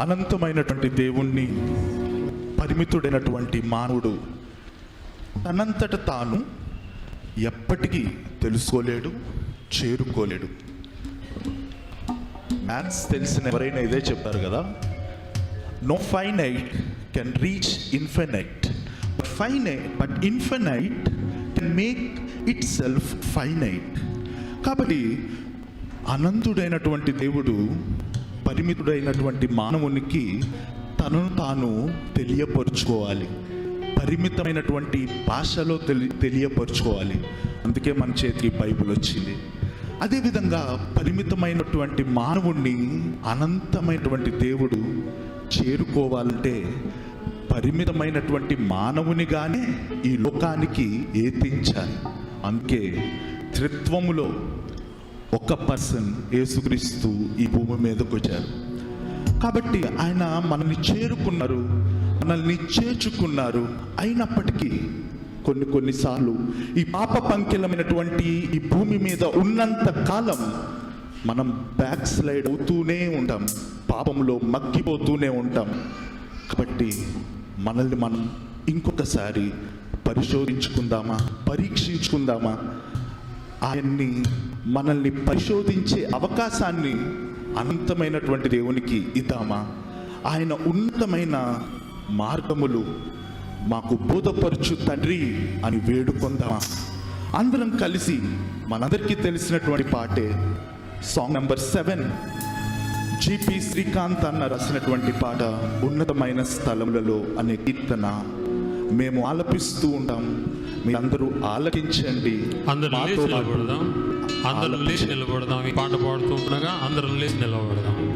అనంతమైనటువంటి దేవుణ్ణి పరిమితుడైనటువంటి మానవుడు తనంతట తాను ఎప్పటికీ తెలుసుకోలేడు చేరుకోలేడు. మ్యాథ్స్ తెలిసిన ఎవరైనా ఇదే చెప్పారు కదా? No finite can reach infinite finite but infinite can make itself finite కాబట్టి అనంతుడైనటువంటి దేవుడు పరిమితుడైనటువంటి మానవునికి తనను తాను తెలియపరుచుకోవాలి. పరిమితమైనటువంటి భాషలో తెలి తెలియపరుచుకోవాలి. అందుకే మన చేతికి బైబిల్ వచ్చింది. అదేవిధంగా పరిమితమైనటువంటి మానవుణ్ణి అనంతమైనటువంటి దేవుడు చేరుకోవాలంటే పరిమితమైనటువంటి మానవునిగానే ఈ లోకానికి ఏతించాలి అందుకే త్రిత్వములో ఒక పర్సన్ యేసుక్రీస్తు ఈ భూమి మీదకు వచ్చారు. కాబట్టి ఆయన మనల్ని చేరుకున్నారు మనల్ని చేర్చుకున్నారు. అయినప్పటికీ కొన్ని కొన్నిసార్లు ఈ పాప పంకిలమైనటువంటి ఈ భూమి మీద ఉన్నంత కాలం మనం బ్యాక్ స్లైడ్ అవుతూనే ఉంటాం పాపంలో మగ్గిపోతూనే ఉంటాం. కాబట్టి మనల్ని మనం ఇంకొకసారి పరిశోధించుకుందామా పరీక్షించుకుందామా? ఆయన్ని మనల్ని పరిశోధించే అవకాశాన్ని అనంతమైనటువంటి దేవునికి ఇద్దామా? ఆయన ఉన్నతమైన మార్గములు మాకు బోధపరచు తండ్రి అని వేడుకొందామా? అందరం కలిసి మనందరికీ తెలిసినటువంటి పాటే song number seven. GP Srikanth అన్న రాసినటువంటి పాట ఉన్నతమైన స్థలములలో అనే కీర్తన. మేము ఆలపిస్తూ ఉంటాం. మీరందరూ ఆలకించండి. అందరూ లేచి నిలబడదాం. అందరూ లేచి. నిలబడదాం. పాట పాడుతూ ఉండగా అందరం లేచి నిలబడదాం.